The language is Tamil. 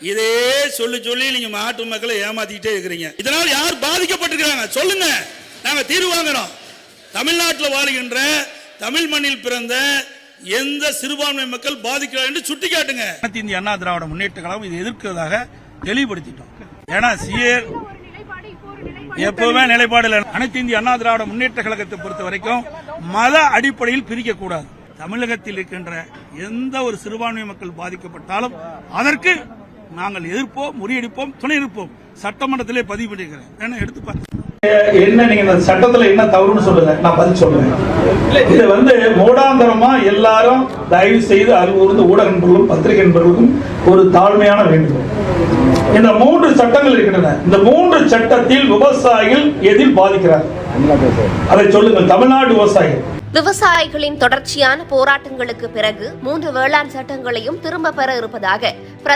இதே சொல்லி சொல்லி நீங்க மாட்டு மக்களை ஏமாத்திக்கிட்டே இருக்கிறீங்க. இதனால் யார் பாதிக்கப்பட்டிருக்கிறாங்க? சொல்லுங்க. நாங்க தீர்வு வாங்குறோம். தமிழ்நாட்டில் வாழ்கின்ற தமிழ் மண்ணில் பிறந்த எந்த சிறுபான்மை மக்கள் பாதிக்கிறார் என்று சுட்டி காட்டுங்க. அனைத்து இந்திய அண்ணா திராவிட முன்னேற்ற கழகம் இதை எதிர்க்கிறதாக தெளிவுபடுத்திட்டோம். ஏன்னா சிஏ எப்பவுமே நிலைப்பாடு இல்லை. அனைத்து இந்திய அண்ணா திராவிட முன்னேற்ற கழகத்தை பொறுத்த வரைக்கும் மத அடிப்படையில் பிரிக்க கூடாது தமிழகத்தில் இருக்கின்ற எந்த ஒரு சிறுபான்மை மக்கள் பாதிக்கப்பட்டாலும் அதற்கு நாங்கள் எதிர்ப்போம் முறியடிப்போம் துணை இருப்போம் சட்டமன்றத்திலே பதிவு பண்ணியிருக்கிறேன். எடுத்து என்ன நீங்க இந்த சட்டத்துல என்ன தவறுன்னு சொல்லுங்க. நான் பதில் சொல்றேன் இது வந்து மூடாந்தரமா எல்லாரும் தயவு செய்து அறிவுறுந்து ஊடக நண்பர்களும் பத்திரிகை நண்பர்களுக்கும் ஒரு தாழ்மையான வேண்டுகோள். இந்த மூன்று சட்டங்கள் இருக்கின்றன. இந்த மூன்று சட்டத்தில் விவசாயிகள் எதில் பாதிக்கிறார் அதை சொல்லுங்கள் தமிழ்நாடு விவசாயிகள். விவசாயிகளின் தொடர்ச்சியான போராட்டங்களுக்கு பிறகு மூன்று வேளாண் சட்டங்களையும் திரும்ப பெற இருப்பதாக பிரதமர்